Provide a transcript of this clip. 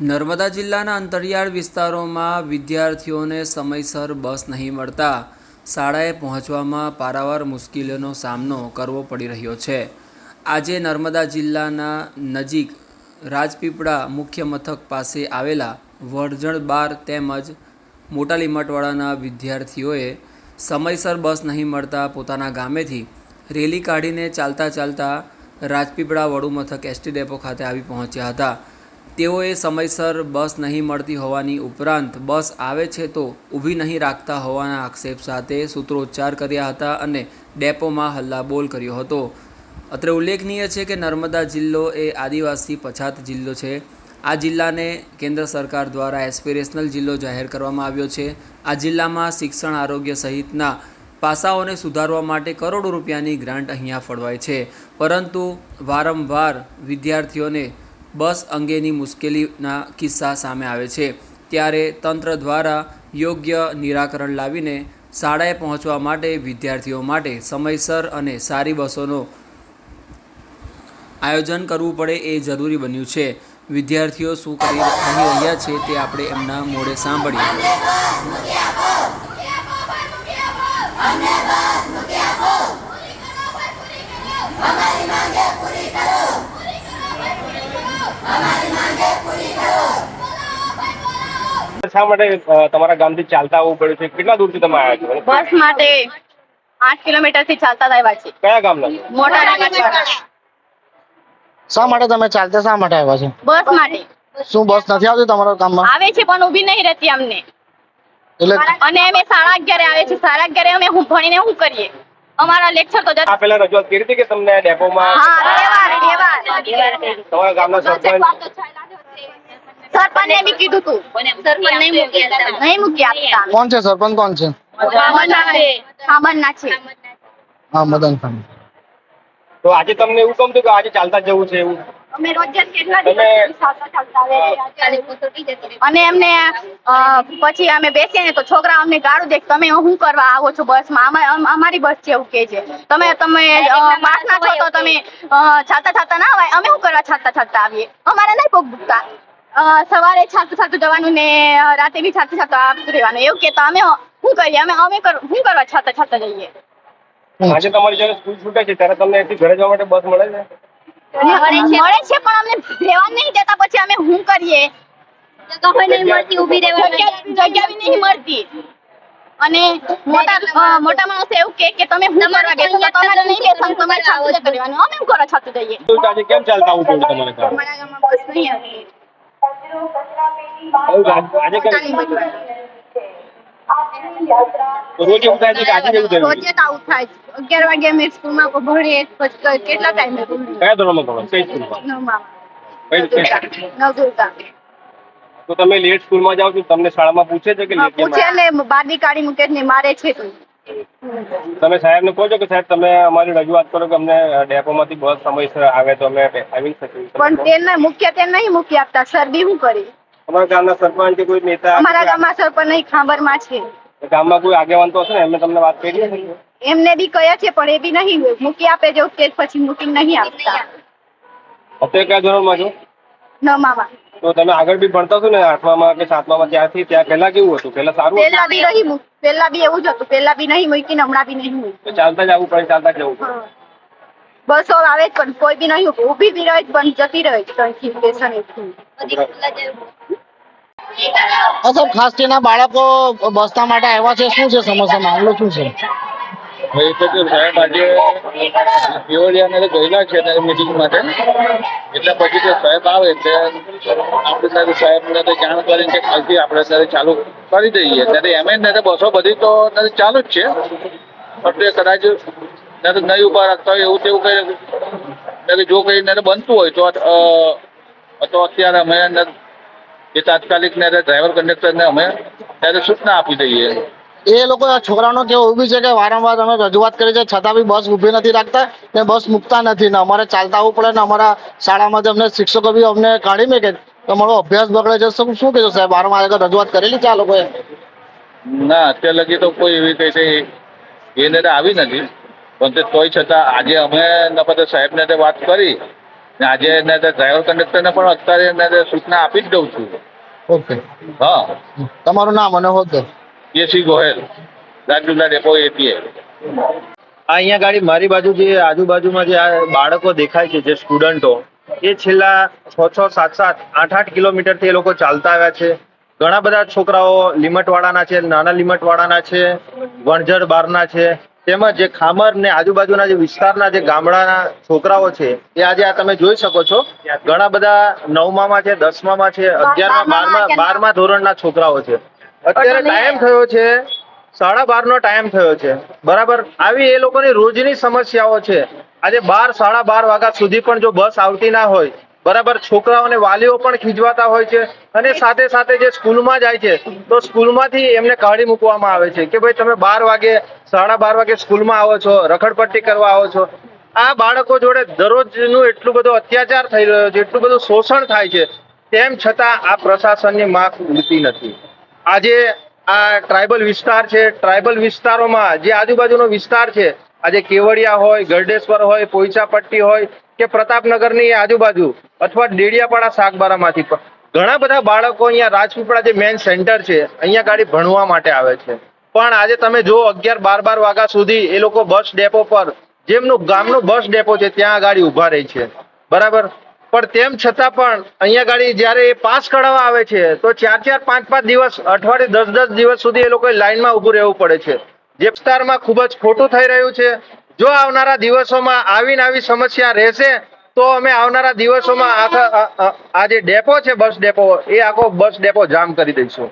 નર્મદા જિલ્લાના અંતરિયાળ વિસ્તારોમાં વિદ્યાર્થીઓને સમયસર બસ નહીં મળતા શાળાએ પહોંચવામાં પારાવાર મુશ્કેલીઓનો સામનો કરવો પડી રહ્યો છે. આજે નર્મદા જિલ્લાના નજીક રાજપીપળા મુખ્ય મથક પાસે આવેલા વરજણ બાર તેમજ મોટા લીમટવાડાના વિદ્યાર્થીઓએ સમયસર બસ નહીં મળતા પોતાના ગામેથી રેલી કાઢીને ચાલતા ચાલતા રાજપીપળા વડુ મથક એસટી ડેપો ખાતે આવી પહોંચ્યા હતા. તેઓએ સમયસર બસ નહીં મળતી હોવાની ઉપરાંત બસ આવે છે તો ઊભી નહીં રાખતા હોવાના આક્ષેપ સાથે સૂત્રોચ્ચાર કર્યા હતા અને ડેપોમાં હલ્લાબોલ કર્યો હતો. અત્રે ઉલ્લેખનીય છે કે નર્મદા જિલ્લો એ આદિવાસી પછાત જિલ્લો છે. આ જિલ્લાને કેન્દ્ર સરકાર દ્વારા એસ્પિરેશનલ જિલ્લો જાહેર કરવામાં આવ્યો છે. આ જિલ્લામાં શિક્ષણ આરોગ્ય સહિતના પાસાઓને સુધારવા માટે કરોડો રૂપિયાની ગ્રાન્ટ અહીંયા ફળવાય છે. પરંતુ વારંવાર વિદ્યાર્થીઓને બસ અંગેની મુશ્કેલીના કિસ્સા સામે આવે છે. ત્યારે તંત્ર દ્વારા યોગ્ય નિરાકરણ લાવીને શાળાએ પહોંચવા માટે વિદ્યાર્થીઓ માટે સમયસર અને સારી બસોનો આયોજન કરવું પડે એ જરૂરી બન્યું છે. વિદ્યાર્થીઓ શું કરી રહ્યા છે તે આપણે એમના મોડે સાંભળીએ. શા માટે તમારા ગામથી ચાલતા આવવું પડ્યું છે? કેટલા દૂરથી તમે આવ્યા છો? બસ માટે આઠ કિલોમીટરથી ચાલતા આવ્યા છે કયા ગામના? મોટા શા માટે તમે ચાલતા શા માટે આવ્યા છો? બસ માટે. શું બસ નથી આવતી તમારા ગામમાં? આવે છે પણ ઊભી નહીં રહેતી અમને. એટલે અને અમે સાડા અગિયારે આવે છે. સાડા અગિયારે અમે હું ભણીને શું કરીએ? અમારા લેક્ચર તો જતા આ રજૂઆત કરી હતી કે તમને ડેપોમાં હા તમારા ગામના સરપંચ? સરપંચ ને બી કીધું તું. સરપંચ નહીં મૂકી નહીં મૂકી આપતા. કોણ છે સરપંચ? કોણ છે? ખામણના છે. હા મદન ખાન તો આજે તમને એવું કેમ કે આજે ચાલતા જવું છે એવું? અમે રોજ જ કેટલા છે. અને એમને પછી અમે બેસીએ ને તો છોકરા અમને ગાળું દે તમે શું કરવા આવો છો બસમાં? અમા- અમારી બસ છે એવું કે છે. તમે તમે પાસના છો તો તમે છાતા ચાલતા ના આવે અમે શું કરવા છાતા છાતા આવીએ? અમારે નહીં પગ ભૂકતા સવારે છાતું છાતું જવાનું ને રાતે બી છાતું છાતું આવતું રહેવાનું. એવું કે અમે શું કરીએ? અમે અમે કર- શું કરવા છાતા છાતા જઈએ? આજે તમારી જયારે સ્કૂલ છૂટે છે ત્યારે તમને ઘરે જવા માટે બસ મળે છે? મળે છે પણ અમને રહેવા નહીં દેતા પછી અમે શું કરીએ? જગ્યા જગ્યા બી નહીં મળતી. અને મોટા મોટા માણસો એવું કે કે તમે શું કરવા બેસો તો તમારે નહીં બેસવાનું તમારે છાતું જ કરવાનું અમે શું કરવા છાતું જઈએ તો આજે કેમ ચાલતા આવવું પડ્યું તમારે તમારા ગામમાં બસ નહીં હતી આજે- આજે કેમ રોજ એવું થાય છે કે આજે એવું થયું રોજે આવું થાય છે. અગિયાર વાગે અમે સ્કૂલમાં ભણીએ પછી કેટલા ટાઈમે કયા ધોરણમાં ભણો? કઈ સ્કૂલમાં? તો તમે લેટ સ્કૂલમાં જાઓ છો તમને શાળામાં પૂછે છે કે લેટ પૂછે? એટલે બાદી કાઢી મૂકે ને મારે છે તમે સાહેબને કહો છો કે સાહેબ તમે અમારી રજૂઆત કરો કે અમને ડેપોમાંથી બસ સમયસર આવે તો અમે આવી શકીએ? પણ તેને મુખ્ય તે નહીં મૂકી આપતા. સર બી શું કરી? અમારા ગામના સરપંચ કે કોઈ નેતા અમારા ગામમાં સરપંચ નહીં ખાંભરમાં છે. ગામમાં કોઈ આગેવાન તો હશે ને? એમને તમને વાત કરી હશે એમને બી કહ્યા છે પણ એ બી નહીં. મૂકી આપે જો કે પછી મૂકી નહીં આપતા. અત્યારે કયા ધોરણમાં છો? નવમામાં. તો તમે આગળ બી ભણતા છો ને? આઠમામાં કે સાતમામાં ત્યાંથી ત્યાં પહેલા કેવું હતું? પહેલા સારું પહેલા બી નહીં પહેલા બી એવું જ હતું. પહેલા બી નહીં મૂકી ને હમણાં બી નહીં મૂકી ચાલતા જ આવવું પડે ચાલતા જ જવું પડે. બસો આવે જ પણ કોઈ બી નહીં ઊભી બી રહે પણ જતી રહે ત્યાંથી સ્ટેશનેથી હા ખાસ કરીને બાળકો બસતા માટે આવ્યા છે શું છે સમસ્યા મામલો શું છે? ભાઈ તો કે સાહેબ આજે કેવડિયાને ગયેલા છે મિટિંગ માટે. એટલે પછી તો સાહેબ આવે એટલે આપણે સાહેબને તો જાણ કરીને કે કાલથી આપણે ત્યારે ચાલુ કરી દઈએ. ત્યારે એમ જ બસો બધી તો ચાલુ જ છે. પણ કદાચ ને તો નહીં ઊભા રાખતા હોય એવું તેવું કઈ ને જો કઈ ને બનતું હોય તો તો અત્યારે અમે એ તાત્કાલિક ને ડ્રાઈવર કંડક્ટરને અમે ત્યારે સૂચના આપી દઈએ. એ લોકો આ છોકરાનો કેવું ઊભી છે કે વારંવાર અમે રજૂઆત કરી છે છતાં બી બસ ઊભી નથી રાખતા ને બસ મૂકતા નથી. ને અમારે ચાલતા આવવું પડે ને અમારા શાળામાંથી અમને શિક્ષકો બી અમને કાઢી મેકે. તમારો અભ્યાસ બગડે છે શું શું કહેશો સાહેબ? વારંવાર રજૂઆત કરેલી છે આ લોકોએ? ના અત્યાર લગી તો કોઈ એવી કઈ એને આવી નથી. પણ તે તોય છતાં આજે અમે નફત સાહેબને તે વાત કરી ને આજે એને ડ્રાઈવર કંડક્ટરને પણ અત્યારે એને સૂચના આપી જ દઉં છું. ઓકે. હા. તમારું નામ અને હોદ્દો? K C Gohel Rajula depot એપીએ આ અહીંયા ગાડી મારી બાજુ જે આજુબાજુમાં જે આ બાળકો દેખાય છે જે સ્ટુડન્ટો એ છેલ્લા છ છ સાત સાત આઠ આઠ કિલોમીટરથી એ લોકો ચાલતા આવ્યા છે. ઘણા બધા છોકરાઓ લિમટવાળાના છે નાના લિમટવાળાના છે વણઝર બારના છે. તેમજ જે ખામર ને આજુબાજુના જે વિસ્તારના જે ગામડાના છોકરાઓ છે એ આજે આ તમે જોઈ શકો છો. ઘણા બધા નવમામાં છે દસમામાં છે અગિયારમાં બારમા બારમા ધોરણના છોકરાઓ છે. અત્યારે ટાઈમ થયો છે સાડા બાર નો ટાઈમ થયો છે. બરાબર? આવી એ લોકોની રોજની સમસ્યાઓ છે. આજે બાર સાડા બાર વાગ્યા સુધી પણ જો બસ આવતી ના હોય બરાબર, છોકરાઓને વાલીઓ પણ ખીજવાતા હોય છે અને સાથે સાથે જે સ્કૂલમાં જાય છે, તો સ્કૂલમાંથી એમને કાઢી મૂકવામાં આવે છે કે ભાઈ તમે બાર વાગે, સાડા બાર વાગે સ્કૂલમાં આવો છો, રખડપટ્ટી કરવા આવો છો. આ બાળકો જોડે દરરોજનું એટલું બધું અત્યાચાર થઈ રહ્યો છે, એટલું બધું શોષણ થાય છે, તેમ છતાં આ પ્રશાસનની માફ ઉડતી નથી. આજે આ ટ્રાઇબલ વિસ્તાર છે, ટ્રાઇબલ વિસ્તારોમાં જે આજુબાજુનો વિસ્તાર છે આજે કેવડિયા હોય, ગરડેશ્વર હોય પોઈચા પટ્ટી હોય કે પ્રતાપનગરની આજુબાજુ અથવા ડેડિયાપાડા શાકબારામાંથી પણ. ઘણા બધા બાળકો અહીંયા રાજપીપળા જે મેઇન સેન્ટર છે, અહીંયા ગાડી ભણવા માટે આવે છે. પણ આજે તમે જો અગિયાર બાર બાર વાગ્યા સુધી એ લોકો બસ ડેપો પર, જેમનું ગામનું બસ ડેપો છે, ત્યાં ગાડી ઊભા રહી છે. બરાબર? પણ તેમ છતાં પણ અહીંયા ગાડી જ્યારે એ પાસ કઢાવવા આવે છે, તો ચાર ચાર પાંચ પાંચ દિવસ, અઠવાડિયે દસ દસ દિવસ સુધી એ લોકોએ લાઈનમાં ઊભું રહેવું પડે છે. જે વિસ્તારમાં ખૂબ જ ખોટું થઈ રહ્યું છે. જો આવનારા દિવસોમાં આવીને આવી સમસ્યા રહેશે, તો અમે આવનારા દિવસોમાં આ જે ડેપો છે, બસ ડેપો, એ આખો બસ ડેપો જામ કરી દઈશું.